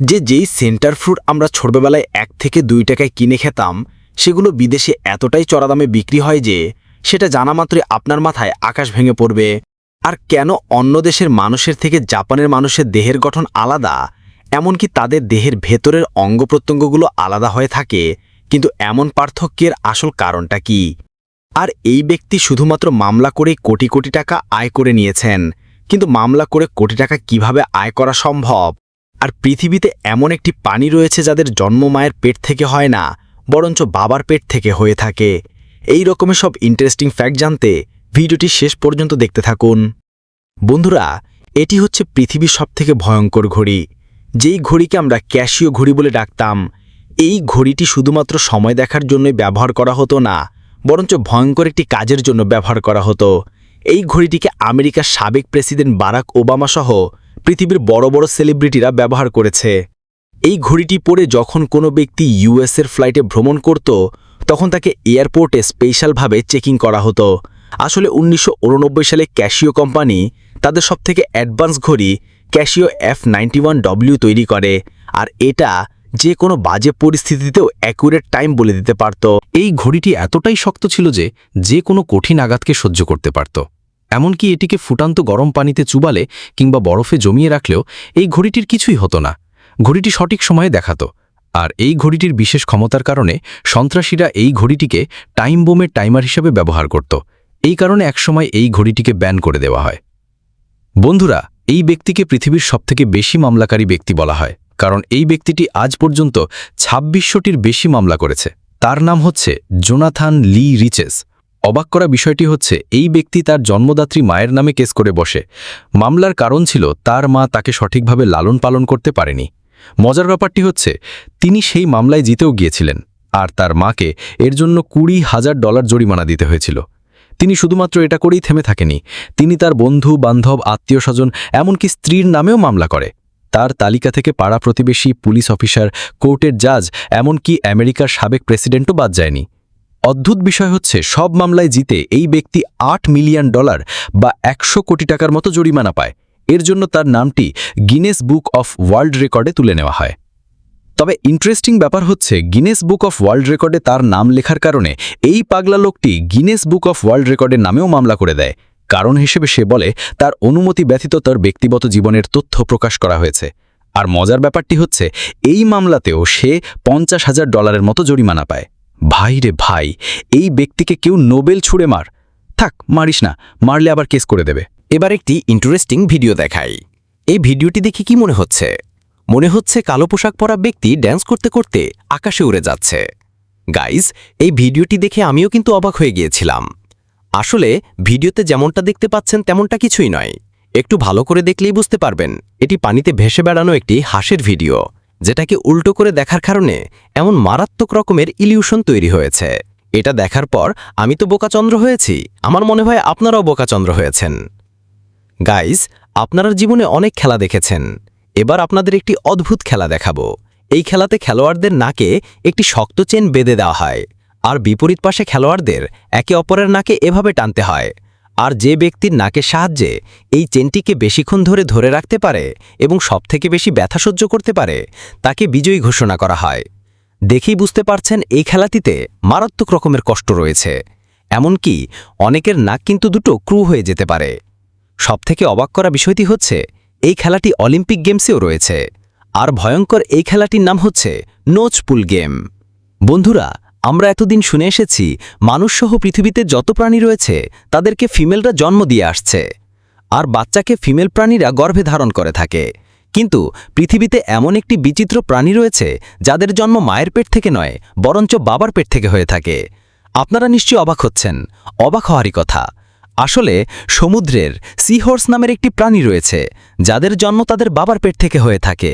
যে যেই centre fruit আমরা ছোটবেলায় এক থেকে দুই টাকায় কিনে খেতাম, সেগুলো বিদেশে এতটাই চড়া দামে বিক্রি হয় যে, সেটা জানা মাত্রই আপনার মাথায় আকাশ ভেঙে পড়বে। আর কেন অন্য দেশের মানুষের থেকে জাপানের মানুষের দেহের গঠন আলাদা, এমনকি তাদের দেহের ভেতরের অঙ্গ প্রত্যঙ্গগুলো আলাদা হয়ে থাকে, কিন্তু এমন পার্থক্যের আসল কারণটা কি? আর এই ব্যক্তি শুধুমাত্র মামলা করে কোটি কোটি টাকা আয় করে নিয়েছেন, কিন্তু মামলা করে কোটি টাকা কীভাবে আয় করা সম্ভব? আর পৃথিবীতে এমন একটি পানি রয়েছে যাদের জন্ম মায়ের পেট থেকে হয় না, বরঞ্চ বাবার পেট থেকে হয়ে থাকে। এই রকমের সব ইন্টারেস্টিং ফ্যাক্ট জানতে ভিডিওটি শেষ পর্যন্ত দেখতে থাকুন। বন্ধুরা, এটি হচ্ছে পৃথিবীর সবথেকে ভয়ঙ্কর ঘড়ি। যেই ঘড়িকে আমরা ক্যাশিও ঘড়ি বলে ডাকতাম, এই ঘড়িটি শুধুমাত্র সময় দেখার জন্যই ব্যবহার করা হতো না, বরঞ্চ ভয়ঙ্কর একটি কাজের জন্য ব্যবহার করা হতো। এই ঘড়িটিকে আমেরিকার সাবেক প্রেসিডেন্ট বারাক ওবামা সহ পৃথিবীর বড় বড় সেলিব্রিটিরা ব্যবহার করেছে। এই ঘড়িটি পরে যখন কোনো ব্যক্তি ইউএসের ফ্লাইটে ভ্রমণ করত, তখন তাকে এয়ারপোর্টে স্পেশালভাবে চেকিং করা হতো। আসলে উনিশশো উননব্বই সালে ক্যাশিও কোম্পানি তাদের সবথেকে অ্যাডভান্স ঘড়ি ক্যাশিও এফ নাইনটি ডব্লিউ তৈরি করে, আর এটা যে কোনো বাজে পরিস্থিতিতেও অ্যাকুরেট টাইম বলে দিতে পারত। এই ঘড়িটি এতটাই শক্ত ছিল যে যে কোনো কঠিন আঘাতকে সহ্য করতে পারত। এমনকি এটিকে ফুটান্ত গরম পানিতে চুবালে কিংবা বরফে জমিয়ে রাখলেও এই ঘড়িটির কিছুই হতো না। ঘড়িটি সঠিক সময়ে দেখাতো। আর এই ঘড়িটির বিশেষ ক্ষমতার কারণে সন্ত্রাসীরা এই ঘড়িটিকে টাইম বোমের টাইমার হিসেবে ব্যবহার করত। এই কারণে একসময় এই ঘড়িটিকে ব্যান করে দেওয়া হয়। বন্ধুরা, এই ব্যক্তিকে পৃথিবীর সবথেকে বেশি মামলাকারী ব্যক্তি বলা হয়। কারণ এই ব্যক্তিটি আজ পর্যন্ত ছাব্বিশশোটির বেশি মামলা করেছে। তার নাম হচ্ছে জোনাথান লি রিচেস। অবাক করা বিষয়টি হচ্ছে, এই ব্যক্তি তার জন্মদাত্রী মায়ের নামে কেস করে বসে। মামলার কারণ ছিল, তার মা তাকে সঠিকভাবে লালন পালন করতে পারেনি। মজার ব্যাপারটি হচ্ছে, তিনি সেই মামলায় জিতেও গিয়েছিলেন, আর তার মাকে এর জন্য কুড়ি হাজার ডলার জরিমানা দিতে হয়েছিল। তিনি শুধুমাত্র এটা করেই থেমে থাকেনি, তিনি তার বন্ধু, বান্ধব আত্মীয় স্বজন এমনকি স্ত্রীর নামেও মামলা করে। তার তালিকা থেকে পাড়া প্রতিবেশী, পুলিশ অফিসার, কোর্টের জাজ, এমনকি আমেরিকার সাবেক প্রেসিডেন্টও বাদ যায়নি। অদ্ভুত বিষয় হচ্ছে, সব মামলায় জিতে এই ব্যক্তি আট মিলিয়ন ডলার বা একশো কোটি টাকার মতো জরিমানা পায়। এর জন্য তার নামটি গিনেস বুক অফ ওয়ার্ল্ড রেকর্ডে তুলে নেওয়া হয়। তবে ইন্টারেস্টিং ব্যাপার হচ্ছে গিনেস বুক অফ ওয়ার্ল্ড রেকর্ডে তার নাম লেখার কারণে এই পাগলা লোকটি গিনেস বুক অফ ওয়ার্ল্ড রেকর্ডের নামেও মামলা করে দেয়। কারণ হিসেবে সে বলে, তার অনুমতি ব্যতীত তার ব্যক্তিগত জীবনের তথ্য প্রকাশ করা হয়েছে। আর মজার ব্যাপারটি হচ্ছে, এই মামলাতেও সে পঞ্চাশ হাজার ডলারের মতো জরিমানা পায়। ভাই রে ভাই, এই ব্যক্তিকে কেউ নোবেল ছুঁড়ে মার। থাক, মারিস না, মারলে আবার কেস করে দেবে। এবার একটি ইন্টারেস্টিং ভিডিও দেখাই। এই ভিডিওটি দেখে কি মনে হচ্ছে? মনে হচ্ছে কালো পোশাক পরা ব্যক্তি ড্যান্স করতে করতে আকাশে উড়ে যাচ্ছে। গাইজ এই ভিডিওটি দেখে আমিও কিন্তু অবাক হয়ে গিয়েছিলাম। আসলে ভিডিওতে যেমনটা দেখতে পাচ্ছেন তেমনটা কিছুই নয়। একটু ভালো করে দেখলেই বুঝতে পারবেন, এটি পানিতে ভেসে বেড়ানো একটি হাঁসের ভিডিও যেটাকে উল্টো করে দেখার কারণে এমন মারাত্মক রকমের ইলিউশন তৈরি হয়েছে। এটা দেখার পর আমি তো বোকাচন্দ্র হয়েছি। আমার মনে হয় আপনারাও বোকাচন্দ্র হয়েছেন। গাইজ আপনারা জীবনে অনেক খেলা দেখেছেন। এবার আপনাদের একটি অদ্ভুত খেলা দেখাবো। এই খেলাতে খেলোয়াড়দের নাকে একটি শক্ত চেন বেঁধে দেওয়া হয়। আর বিপরীত পাশে খেলোয়াড়দের একে অপরের নাকে এভাবে টানতে হয়। আর যে ব্যক্তির নাকের সাহায্যে এই চেনটিকে বেশিক্ষণ ধরে ধরে রাখতে পারে এবং সবথেকে বেশি ব্যথা সহ্য করতে পারে, তাকে বিজয়ী ঘোষণা করা হয়। দেখেই বুঝতে পারছেন এই খেলাটিতে মারাত্মক রকমের কষ্ট রয়েছে। এমনকি অনেকের নাক কিন্তু দুটো ক্রু হয়ে যেতে পারে। সবথেকে অবাক করা বিষয়টি হচ্ছে, এই খেলাটি অলিম্পিক গেমসেও রয়েছে। আর ভয়ঙ্কর এই খেলাটির নাম হচ্ছে নোচপুল গেম। বন্ধুরা আমরা এতদিন শুনে এসেছি, মানুষসহ পৃথিবীতে যত প্রাণী রয়েছে, তাদেরকে ফিমেলরা জন্ম দিয়ে আসছে। আর বাচ্চাকে ফিমেল প্রাণীরা গর্ভে ধারণ করে থাকে। কিন্তু পৃথিবীতে এমন একটি বিচিত্র প্রাণী রয়েছে, যাদের জন্ম মায়ের পেট থেকে নয়, বরঞ্চ বাবার পেট থেকে হয়ে থাকে। আপনারা নিশ্চয়ই অবাক হচ্ছেন। অবাক হওয়ারই কথা। আসলে সমুদ্রের সিহর্স নামের একটি প্রাণী রয়েছে, যাদের জন্ম তাদের বাবার পেট থেকে হয়ে থাকে।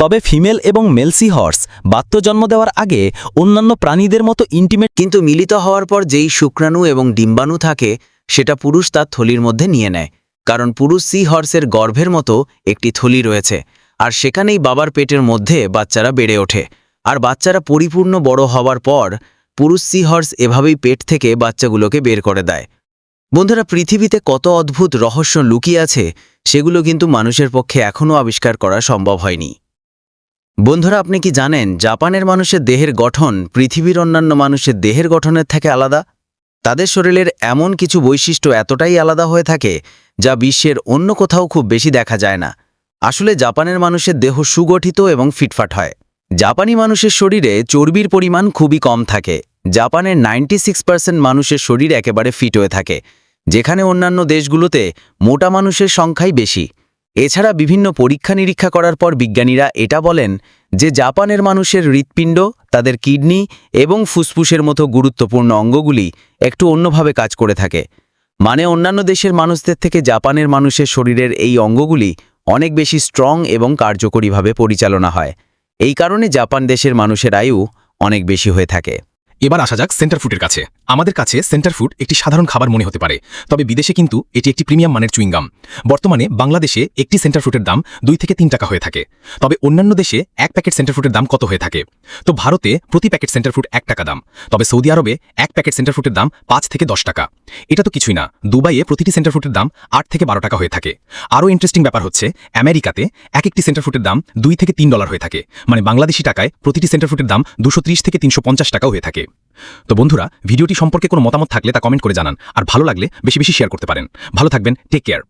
তবে ফিমেল এবং মেল সিহর্স বাত্য জন্ম দেওয়ার আগে অন্যান্য প্রাণীদের মতো ইন্টিমেট কিন্তু মিলিত হওয়ার পর যেই শুক্রাণু এবং ডিম্বাণু থাকে, সেটা পুরুষ তার থলির মধ্যে নিয়ে নেয়। কারণ পুরুষ সি হর্সের গর্ভের মতো একটি থলি রয়েছে, আর সেখানেই বাবার পেটের মধ্যে বাচ্চারা বেড়ে ওঠে। আর বাচ্চারা পরিপূর্ণ বড় হওয়ার পর, পুরুষ সি হর্স এভাবেই পেট থেকে বাচ্চাগুলোকে বের করে দেয়। বন্ধুরা, পৃথিবীতে কত অদ্ভুত রহস্য লুকিয়ে আছে, সেগুলো কিন্তু মানুষের পক্ষে এখনও আবিষ্কার করা সম্ভব হয়নি। বন্ধুরা, আপনি কি জানেন জাপানের মানুষের দেহের গঠন পৃথিবীর অন্যান্য মানুষের দেহের গঠনের থেকে আলাদা? তাদের শরীরের এমন কিছু বৈশিষ্ট্য এতটাই আলাদা হয়ে থাকে যা বিশ্বের অন্য কোথাও খুব বেশি দেখা যায় না। আসলে জাপানের মানুষের দেহ সুগঠিত এবং ফিটফাট হয়। জাপানি মানুষের শরীরে চর্বির পরিমাণ খুবই কম থাকে। জাপানের নাইনটি মানুষের শরীর একেবারে ফিট হয়ে থাকে, যেখানে অন্যান্য দেশগুলোতে মোটা মানুষের সংখ্যাই বেশি। এছাড়া বিভিন্ন পরীক্ষা নিরীক্ষা করার পর বিজ্ঞানীরা এটা বলেন যে জাপানের মানুষের হৃৎপিণ্ড, তাদের কিডনি এবং ফুসফুসের মতো গুরুত্বপূর্ণ অঙ্গগুলি একটু অন্যভাবে কাজ করে থাকে। মানে অন্যান্য দেশের মানুষদের থেকে জাপানের মানুষের শরীরের এই অঙ্গগুলি অনেক বেশি স্ট্রং এবং কার্যকরীভাবে পরিচালনা হয়। এই কারণে জাপান দেশের মানুষের আয়ু অনেক বেশি হয়ে থাকে। এবার আসা যাক সেন্টার ফুডের কাছে। আমাদের কাছে সেন্টার ফুড একটি সাধারণ খাবার মনে হতে পারে, তবে বিদেশে কিন্তু এটি একটি প্রিমিয়াম মানের চুইংগাম। বর্তমানে বাংলাদেশে একটি সেন্টার ফুডের দাম দুই থেকে তিন টাকা হয়ে থাকে, তবে অন্যান্য দেশে এক প্যাকেট সেন্টার ফুডের দাম কত হয়ে থাকে? তো ভারতে প্রতি প্যাকেট সেন্টার ফুড এক টাকা দাম, তবে সৌদি আরবে এক প্যাকেট সেন্টার ফুডের দাম পাঁচ থেকে দশ টাকা। এটা তো কিছুই না, দুবাইয়ে প্রতিটি সেন্টার ফুডের দাম আট থেকে বারো টাকা হয়ে থাকে। আরও ইন্টারেস্টিং ব্যাপার হচ্ছে, আমেরিকাতে এক একটি সেন্টার ফুডের দাম দুই থেকে তিন ডলার হয়ে থাকে মানে বাংলাদেশি টাকায় প্রতিটি সেন্টার ফুডের দাম দুশো থেকে তিনশো পঞ্চাশ টাকা হয়ে থাকে। তো বন্ধুরা, ভিডিওটি সম্পর্কে কোনো মতামত থাকলে তা কমেন্ট করে জানান। আর ভালো লাগলে বেশি বেশি শেয়ার করতে পারেন। ভালো থাকবেন টেক কেয়ার